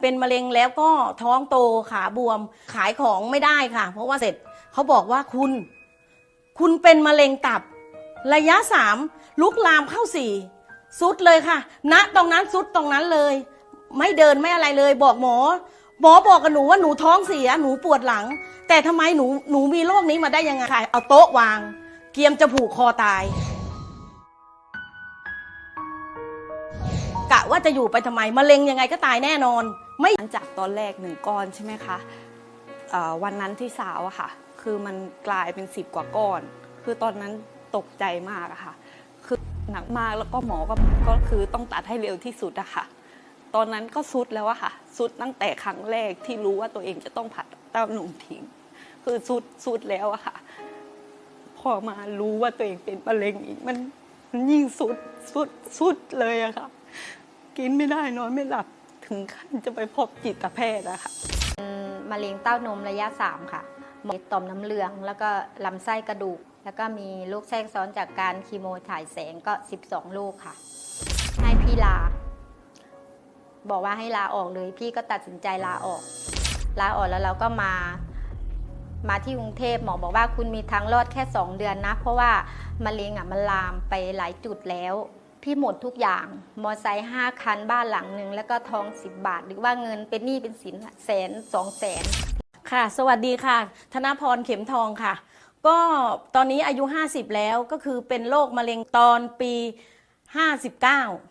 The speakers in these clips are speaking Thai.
เป็นมะเร็งแล้วก็ท้องโตขาบวมขายของไม่ได้ค่ะ เพราะว่าเสร็จเขาบอกว่าคุณ คุณเป็นมะเร็งตับ ระยะสามลุกลามเข้าสี่สุดเลยค่ะณตรงนั้นสุดตรงนั้นเลย ไม่เดินไม่อะไรเลย บอกหมอ หมอบอกกับหนูว่าหนูท้องเสียหนูปวดหลัง แต่ทำไมหนูหนูมีโรคนี้มาได้ยังไงค่ะเอาโต๊ะวาง เกียมจะผูกคอตายกะว่าจะอยู่ไปทำไมมะเร็งยังไงก็ตายแน่นอน ไม่หลังจากตอนแรกหนึ่งก้อนใช่ไหมคะวันนั้นที่สาวอะค่ะ คือมันกลายเป็นสิบกว่าก้อน คือตอนนั้นตกใจมากอะค่ะ คือหนักมากแล้วก็หมอก็ก็คือต้องตัดให้เร็วที่สุดอะค่ะ ตอนนั้นก็สุดแล้วอะค่ะ สุดตั้งแต่ครั้งแรกที่รู้ว่าตัวเองจะต้องผ่าเต้านมทิ้ง คือสุดสุดแล้วอะค่ะ พอมารู้ว่าตัวเองเป็นมะเร็งอีกมันมันยิ่งสุดสุดสุดเลยอะค่ะ กินไม่ได้นอนไม่หลับ ถึงขั้นจะไปพบจิตแพทย์อะค่ะมะเร็งเต้านมระยะ 3 ค่ะหมอต่อมน้ำเหลือง แล้วก็ลำไส้กระดูก แล้วก็มีลูกแทรกซ้อนจากการคีโมถ่ายแสงก็ 12ลูกค่ะ ให้พี่ลา บอกว่าให้ลาออกเลยพี่ก็ตัดสินใจลาออก ลาออกแล้วเราก็มา มาที่กรุงเทพหมอบอกว่าคุณมีทางรอดแค่ 2 เดือนนะ เพราะว่ามะเร็งอะมันลามไปหลายจุดแล้ว พี่หมดทุกอย่าง มอไซค์ห้าคันบ้านหลังหนึ่งแล้วก็ทอง 10 บาท หรือว่าเงินเป็นหนี้เป็นสินแสนสองแสนค่ะ สวัสดีค่ะ ธนพรเข็มทองค่ะ ก็ตอนนี้อายุ 50 แล้วก็คือเป็นโรคมะเร็งตอนปี 59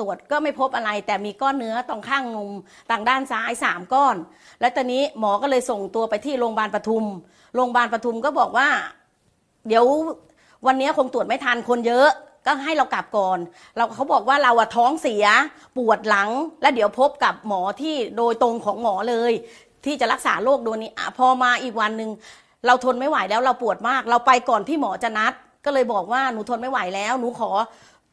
ตรวจก็ไม่พบอะไร แต่มีก้อนเนื้อตรงข้างนมต่างด้านซ้ายสามก้อน แล้วตอนนี้หมอก็เลยส่งตัวไปที่โรงพยาบาลปทุม โรงพยาบาลปทุมก็บอกว่า เดี๋ยววันนี้คงตรวจไม่ทันคนเยอะก็ให้เรากลับก่อน เราเขาบอกว่าเราอะท้องเสียปวดหลัง แล้วเดี๋ยวพบกับหมอที่โดยตรงของหมอเลย ที่จะรักษาโรคโดนนี้พอมาอีกวันหนึ่งเราทนไม่ไหวแล้วเราปวดมาก เราไปก่อนที่หมอจะนัด ก็เลยบอกว่าหนูทนไม่ไหวแล้ว หนูขอ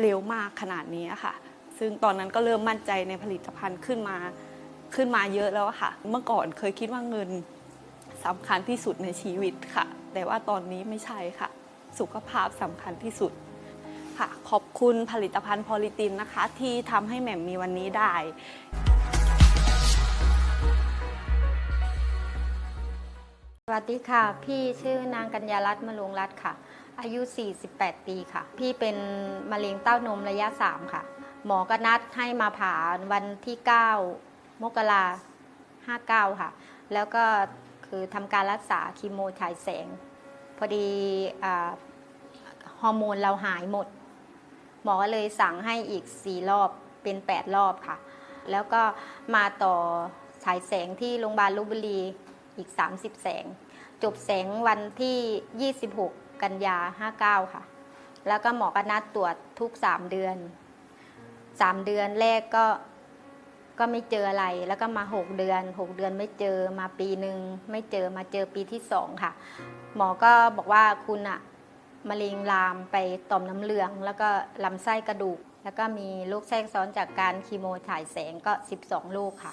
เร็วมากขนาดนี้ค่ะ ซึ่งตอนนั้นก็เริ่มมั่นใจในผลิตภัณฑ์ขึ้นมาขึ้นมาเยอะแล้วค่ะ เมื่อก่อนเคยคิดว่าเงินสำคัญที่สุดในชีวิตค่ะ แต่ว่าตอนนี้ไม่ใช่ค่ะ สุขภาพสำคัญที่สุดค่ะ ขอบคุณผลิตภัณฑ์พอลิตินนะคะ ที่ทำให้แหม่มมีวันนี้ได้สวัสดีค่ะ พี่ชื่อนางกัญญารัตน์มลุงรัตน์ค่ะ อายุ 48 ปีค่ะ พี่เป็นมะเร็งเต้านมระยะ 3 ค่ะ หมอก็นัดให้มาผ่าวันที่ 9 มกรา59ค่ะ แล้วก็คือทำการรักษาคีโมฉายแสง พอดีอฮอร์โมนเราหายหมด หมอก็เลยสั่งให้อีก 4 รอบเป็น 8 รอบค่ะ แล้วก็มาต่อฉายแสงที่โรงพยาบาลลพบุรีอีก 30 แสง จบแสงวันที่ 26 กันยา 59 ค่ะ แล้วก็หมอก็นัดตรวจทุก 3 เดือน 3 เดือนแรกก็ก็ไม่เจออะไร แล้วก็มา 6 เดือน 6 เดือนไม่เจอมาปีหนึ่งไม่เจอมาเจอปีที่2ค่ะ หมอก็บอกว่าคุณอะมะเร็งลามไปต่อมน้ำเหลือง แล้วก็ลำไส้กระดูก แล้วก็มีลูกแทรกซ้อนจากการคีโมถ่ายแสงก็ 12 ลูกค่ะ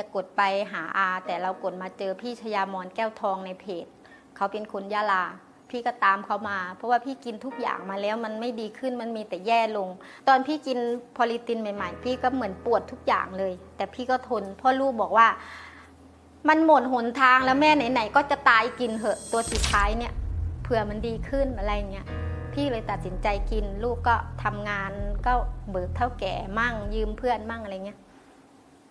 จะกดไปหาอาแต่เรากดมาเจอพี่ชยามอนแก้วทองในเพจเขาเป็นคนยะลา พี่ก็ตามเขามา เพราะว่าพี่กินทุกอย่างมาแล้วมันไม่ดีขึ้นมันมีแต่แย่ลง ตอนพี่กินพอลิตินใหม่ๆ พี่ก็เหมือนปวดทุกอย่างเลย แต่พี่ก็ทนพ่อลูกบอกว่า มันหมดหนทางแล้วแม่ไหนๆก็จะตายกินเหอะตัวสุดท้ายเนี่ยเผื่อมันดีขึ้นอะไรเงี้ยพี่เลยตัดสินใจกินลูกก็ทำงานก็เบิกเท่าแก่มั่งยืมเพื่อนมั่งอะไรเงี้ย